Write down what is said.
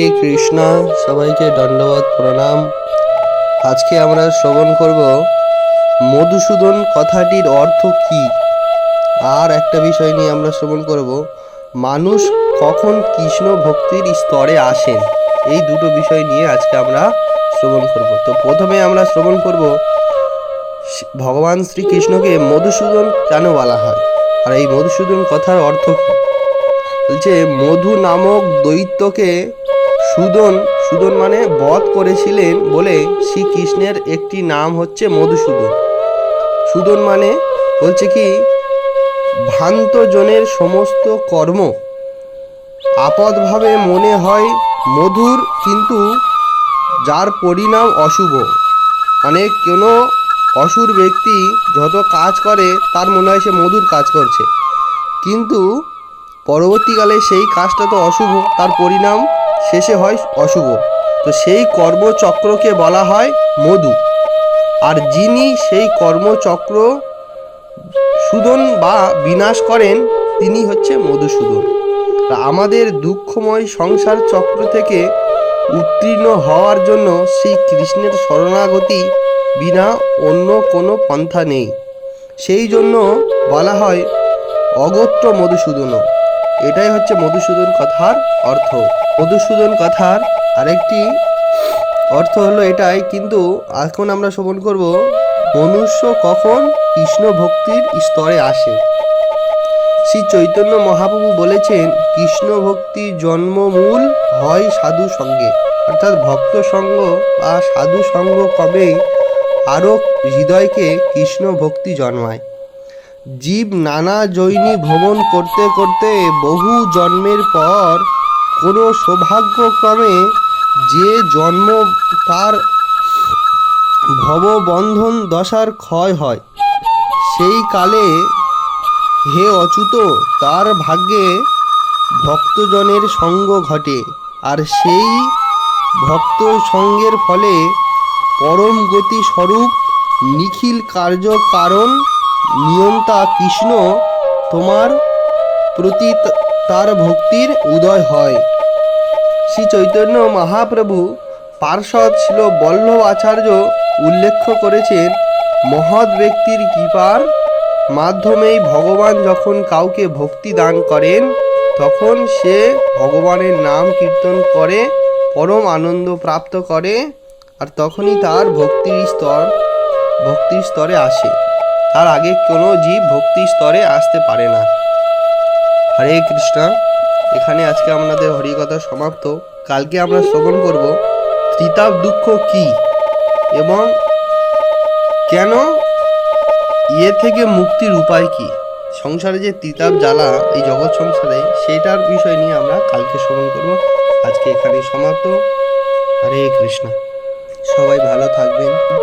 হরে কৃষ্ণ। সবাইকে দণ্ডবত প্রণাম। আজকে আমরা শ্রবণ করব মধুসূদন কথাটির অর্থ কি? আর একটা বিষয় নিয়ে আমরা শ্রবণ করব, মানুষ কখন কৃষ্ণ ভক্তির স্তরে আসেন? এই দুটো বিষয় নিয়ে আজকে আমরা শ্রবণ করব। তো প্রথমে আমরা শ্রবণ করব, ভগবান শ্রীকৃষ্ণকে মধুসূদন কেন বলা হয়? আর এই মধুসূদন কথার অর্থ কি? বলছে, মধু নামক দৈত্যকে সুদন সুদন মানে বধ করেছিলেন বলে শ্রীকৃষ্ণের একটি নাম হচ্ছে মধুসূদন। সুদন মানে বলছে কি ভ্রান্ত জনের সমস্ত কর্ম আপদভাবে মনে হয় মধুর, কিন্তু যার পরিণাম অশুভ। মানে কোনো অসুর ব্যক্তি যত কাজ করে, তার মনে হয় সে মধুর কাজ করছে। কিন্তু পরবর্তীকালে সেই কাজটা তো অশুভ, তার পরিণাম শেষে হয় অশুভ। তো সেই কর্মচক্রকে বলা হয় মধু। আর যিনি সেই কর্মচক্র সুদন বা বিনাশ করেন, তিনি হচ্ছে মধুসূদন। আমাদের দুঃখময় সংসার চক্র থেকে উত্তীর্ণ হওয়ার জন্য শ্রী কৃষ্ণের শরণাগতি বিনা অন্য কোনো পন্থা নেই। সেই জন্য বলা হয় অগত্য মধুসূদন এটাই হচ্ছে মধুসূদন কথার অর্থ। মধুসূদন কথার আরেকটি অর্থ হলো এটাই, কিন্তু এখন আমরা শ্রবণ করব, মনুষ্য কখন কৃষ্ণ ভক্তির স্তরে আসে? শ্রী চৈতন্য মহাপ্রভু বলেছেন কৃষ্ণ ভক্তি জন্মমূল হয় সাধু সঙ্গে। অর্থাৎ ভক্ত সঙ্গ বা সাধু সঙ্গ কবেই আরও হৃদয়কে কৃষ্ণ ভক্তি জন্মায়। জীব নানা জৈনী ভ্রমণ করতে করতে বহু জন্মের পর কোনো সৌভাগ্যক্রমে যে জন্ম তার ভববন্ধন দশার ক্ষয় হয়। সেই কালে হে অচ্যুত, তার ভাগ্যে ভক্তজনের সঙ্গ ঘটে আর সেই ভক্ত সঙ্গের ফলে পরম গতি স্বরূপ নিখিল কার্য কারণ নিয়ন্তা কৃষ্ণ, তোমার প্রতি তার ভক্তির উদয় হয়। শ্রী চৈতন্য মহাপ্রভু পার্ষদ ছিল বল্লভ আচার্য উল্লেখ করেছেন, মহৎ ব্যক্তির কৃপার মাধ্যমেই ভগবান যখন কাউকে ভক্তি দান করেন, তখন সে ভগবানের নাম কীর্তন করে, পরম আনন্দ প্রাপ্ত করে, আর তখনই তার ভক্তির স্তর, ভক্তির স্তরে আসে। তার আগে কোনো জীব ভক্তি স্তরে আসতে পারে না। হরে কৃষ্ণ। এখানে আজকে আমাদের হরিকথা সমাপ্ত। কালকে আমরা শ্রবণ করব, ত্রিতাপ দুঃখ কি? এবং কেন ইয়ে থেকে মুক্তির উপায় কি? সংসারে যে তিতাব জ্বালা এই জগৎ সংসারে, সেটার বিষয় নিয়ে আমরা কালকে শ্রবণ করব। আজকে এখানে সমাপ্ত। হরে কৃষ্ণ। সবাই ভালো থাকবেন।